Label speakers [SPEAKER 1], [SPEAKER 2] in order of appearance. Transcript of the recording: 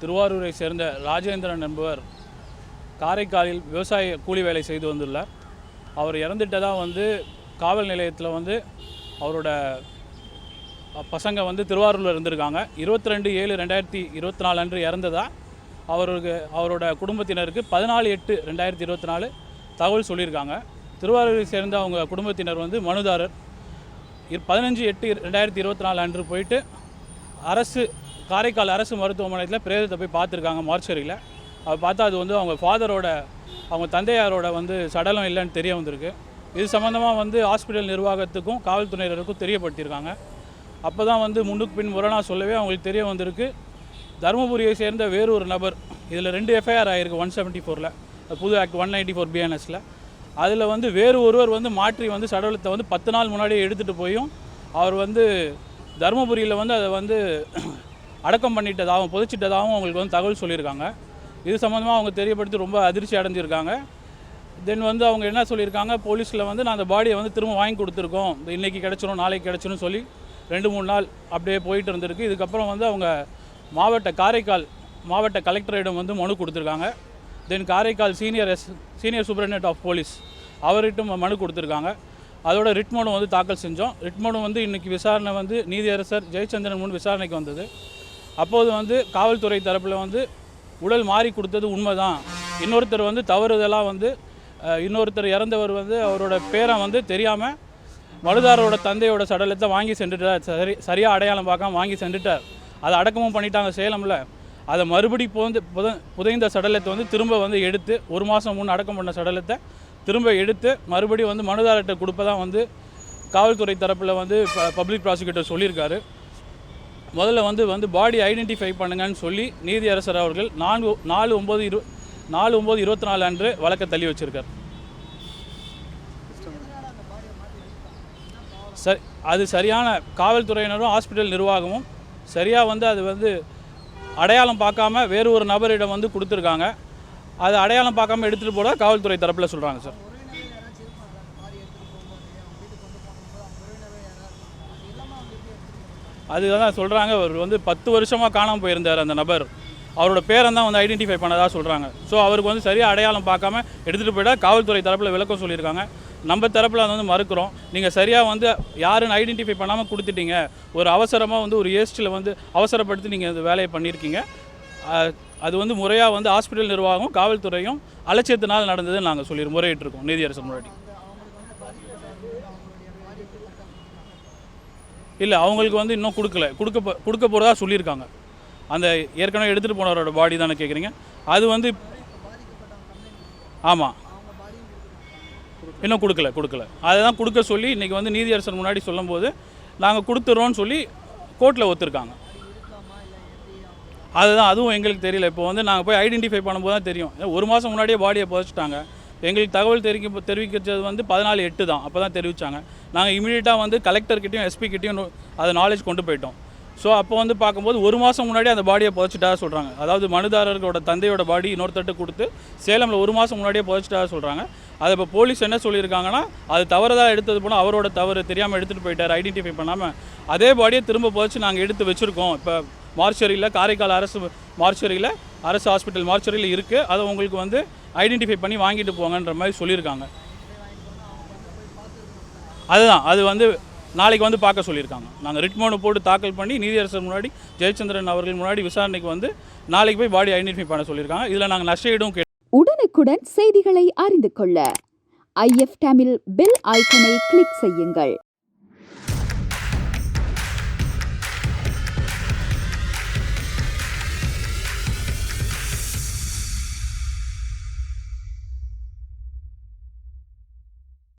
[SPEAKER 1] திருவாரூரை சேர்ந்த ராஜேந்திரன் என்பவர் காரைக்காலில் விவசாய கூலி வேலை செய்து வந்துள்ளார். அவர் இறந்துட்டதாக வந்து காவல் நிலையத்தில் வந்து அவரோட பசங்க வந்து திருவாரூரில் இருந்திருக்காங்க. இருபத்தி ரெண்டு ஏழு ரெண்டாயிரத்தி இருபத்தி நாலு அன்று இறந்ததா. அவருக்கு அவரோட குடும்பத்தினருக்கு பதினாலு எட்டு ரெண்டாயிரத்தி இருபத்தி நாலு தகவல் சொல்லியிருக்காங்க. திருவாரூரை சேர்ந்த அவங்க குடும்பத்தினர் வந்து மனுதாரர். இரு- பதினஞ்சு எட்டு ரெண்டாயிரத்தி இருபத்தி நாலு அன்று போயிட்டு அரசு காரைக்கால் அரசு மருத்துவமனையில் பிரேதத்தை போய் பார்த்துருக்காங்க மார்ச்சரியில் அதை பார்த்தா அது வந்து அவங்க ஃபாதரோட அவங்க தந்தையாரோட வந்து சடலம் இல்லைன்னு தெரிய வந்திருக்கு. இது சம்மந்தமாக வந்து ஹாஸ்பிட்டல் நிர்வாகத்துக்கும் காவல்துறையினருக்கும் தெரியப்படுத்தியிருக்காங்க. அப்போ தான் வந்து முன்னுக்கு பின் முரணா சொல்லவே அவங்களுக்கு தெரிய வந்திருக்கு. தருமபுரியை சேர்ந்த வேறு ஒரு நபர் இதில் ரெண்டு எஃப்ஐஆர் ஆகிருக்கு ஒன் செவன்ட்டி ஃபோரில் புது ஆக்ட் ஒன் நைன்டி ஃபோர் பிஎன்எஸில் அதில் வந்து வேறு ஒருவர் வந்து மாற்றி வந்து சடலத்தை வந்து பத்து நாள் முன்னாடியே எடுத்துகிட்டு போயும் அவர் வந்து தருமபுரியில் வந்து அதை வந்து அடக்கம் பண்ணிட்டதாகவும் புதைச்சிட்டதாகவும் அவங்களுக்கு வந்து தகவல் சொல்லியிருக்காங்க. இது சம்மந்தமாக அவங்க தெரியப்படுத்தி ரொம்ப அதிர்ச்சி அடைஞ்சிருக்காங்க. தென் வந்து அவங்க என்ன சொல்லியிருக்காங்க? போலீஸில் வந்து நான் அந்த பாடியை வந்து திரும்ப வாங்கி கொடுத்துருக்கோம். இந்த இன்றைக்கி கிடச்சிரும் நாளைக்கு கிடச்சிரும் சொல்லி ரெண்டு மூணு நாள் அப்படியே போயிட்டு இருந்திருக்கு. இதுக்கப்புறம் வந்து அவங்க மாவட்ட காரைக்கால் மாவட்ட கலெக்டரிடம் வந்து மனு கொடுத்துருக்காங்க. Then Karaikal senior S senior superintendent of police அவர்கிட்டும் மனு கொடுத்துருக்காங்க. அதோட ரிட் மனு வந்து தாக்கல் செஞ்சோம். ரிட் மனு வந்து இன்றைக்கி விசாரணை வந்து நீதியரசர் ஜெயச்சந்திரன் முன் விசாரணைக்கு வந்தது. அப்போது வந்து காவல்துறை தரப்பில் வந்து உடல் மாறி கொடுத்தது உண்மைதான். இன்னொருத்தர் வந்து தவறுதலாக வந்து இன்னொருத்தர் இறந்தவர் வந்து அவரோட பேரை வந்து தெரியாமல் மனுதாரரோட தந்தையோட சடலத்தை வாங்கி சென்றுட்டார். சரி சரியாக அடையாளம் பார்க்காம வாங்கி சென்றுட்டார். அதை அடக்கமும் பண்ணிட்டாங்க சேலமில். அதை மறுபடி புதைந்து புத புதைந்த சடலத்தை வந்து திரும்ப வந்து எடுத்து ஒரு மாதம் முன் அடக்கம் பண்ண சடலத்தை திரும்ப எடுத்து மறுபடியும் வந்து மனுதாரர்கிட்ட கொடுப்பதான் வந்து காவல்துறை தரப்பில் வந்து பப்ளிக் ப்ராசிக்யூட்டர் சொல்லியிருக்காரு. முதல்ல வந்து வந்து பாடி ஐடென்டிஃபை பண்ணுங்கன்னு சொல்லி நீதியரசர் அவர்கள் நான்கு நாலு ஒம்பது இரு நாலு ஒம்பது இருபத்தி நாலு அன்று வழக்கை தள்ளி வச்சிருக்கார். சரி அது சரியான காவல்துறையினரும் ஹாஸ்பிட்டல் நிர்வாகமும் சரியாக வந்து அது வந்து அடையாளம் பார்க்காம வேறு ஒரு நபரிடம் வந்து கொடுத்துருக்காங்க. அது அடையாளம் பார்க்காம எடுத்துகிட்டு போட காவல்துறை தரப்பில் சொல்கிறாங்க சார். அதுதான் சொல்கிறாங்க அவர் வந்து பத்து வருஷமாக காணாமல் போயிருந்தார் அந்த நபர். அவரோட பேரை தான் வந்து ஐடென்டிஃபை பண்ணதாக சொல்கிறாங்க ஸோ அவருக்கு வந்து சரியாக அடையாளம் பார்க்காம எடுத்துகிட்டு போயிட்டா காவல்துறை தரப்பில் விளக்கம் சொல்லியிருக்காங்க. நம்ம தரப்பில் அதை வந்து மறுக்கிறோம். நீங்கள் சரியாக வந்து யாருன்னு ஐடென்டிஃபை பண்ணாமல் கொடுத்துட்டீங்க. ஒரு அவசரமாக வந்து ஒரு ஏஸ்டில் வந்து அவசரப்படுத்தி நீங்கள் அந்த வேலையை பண்ணியிருக்கீங்க. அது வந்து முறையாக வந்து ஹாஸ்பிட்டல் நிர்வாகம் காவல்துறையும் அலட்சியத்தினால் நடந்ததுன்னு நாங்கள் சொல்லி முறையிட்டிருக்கோம். நீதியரசன் முன்னாடி இல்லை அவங்களுக்கு வந்து இன்னும் கொடுக்கல. கொடுக்க போ- கொடுக்க போகிறதா சொல்லியிருக்காங்க. அந்த ஏற்கனவே எடுத்துகிட்டு போனவரோட பாடி தானே கேட்குறீங்க அது வந்து ஆமாம் இன்னும் கொடுக்கல கொடுக்கல. அதை தான் கொடுக்க சொல்லி இன்றைக்கி வந்து நீதியரசர் முன்னாடி சொல்லும்போது நாங்கள் கொடுத்துறோன்னு சொல்லி கோர்ட்டில் ஒத்துருக்காங்க. அதுதான் அதுவும் எங்களுக்கு தெரியல. இப்போ வந்து நாங்கள் போய் ஐடென்டிஃபை பண்ணும்போது தான் தெரியும். ஒரு மாதம் முன்னாடியே பாடியை புதைச்சிட்டாங்க. எங்களுக்கு தகவல் தெரிவிக்க தெரிவிக்கிறது வந்து பதினாலு எட்டு தான். அப்போ தான் தெரிவித்தாங்க நாங்கள் இமீடியட்டாக வந்து கலெக்டர்கிட்டையும் எஸ்பிக்கிட்டையும் அதை நாலேஜ் கொண்டு போயிட்டோம். ஸோ அப்போ வந்து பார்க்கும்போது ஒரு மாதம் முன்னாடி அந்த பாடியை புதைச்சிட்டா சொல்கிறாங்க அதாவது மனுதாரர்களோட தந்தையோட பாடி இன்னொருத்தட்டு கொடுத்து சேலமில் ஒரு மாதம் முன்னாடியே புதைச்சிட்டா சொல்கிறாங்க அதை இப்போ போலீஸ் என்ன சொல்லியிருக்காங்கன்னா அது தவறுதாக எடுத்தது போனால் அவரோட தவறு தெரியாமல் எடுத்துகிட்டு போயிட்டார் ஐடென்டிஃபை பண்ணாமல் அதே பாடியை திரும்ப புதைச்சி நாங்கள் எடுத்து வச்சுருக்கோம். இப்போ மார்ச்சரியில் காரைக்கால் அரசு மார்ச்சரியில் அரசு ஹாஸ்பிட்டல் மார்ச்சரியில் இருக்குது அதை உங்களுக்கு வந்து ஐடென்டிஃபை பண்ணி வாங்கிட்டு போங்கன்ற மாதிரி சொல்லியிருக்காங்க. அதுதான். அது வந்து நாளைக்கு வந்து பார்க்க சொல்லியிருக்காங்க. நாங்கள் ரிட்மோனு போட்டு தாக்கல் பண்ணி நீதியரசர் முன்னாடி ஜெயச்சந்திரன் அவர்கள் முன்னாடி விசாரணைக்கு வந்து நாளைக்கு போய் பாடி ஐடென்டிஃபை பண்ண சொல்லியிருக்காங்க. இதில் நாங்கள் நஷ்டம் கே
[SPEAKER 2] உடனுக்குடன் செய்திகளை அறிந்து கொள்ள. ஐஎஃப் தமிழ் பெல் ஐக்கனை கிளிக் செய்யுங்கள்.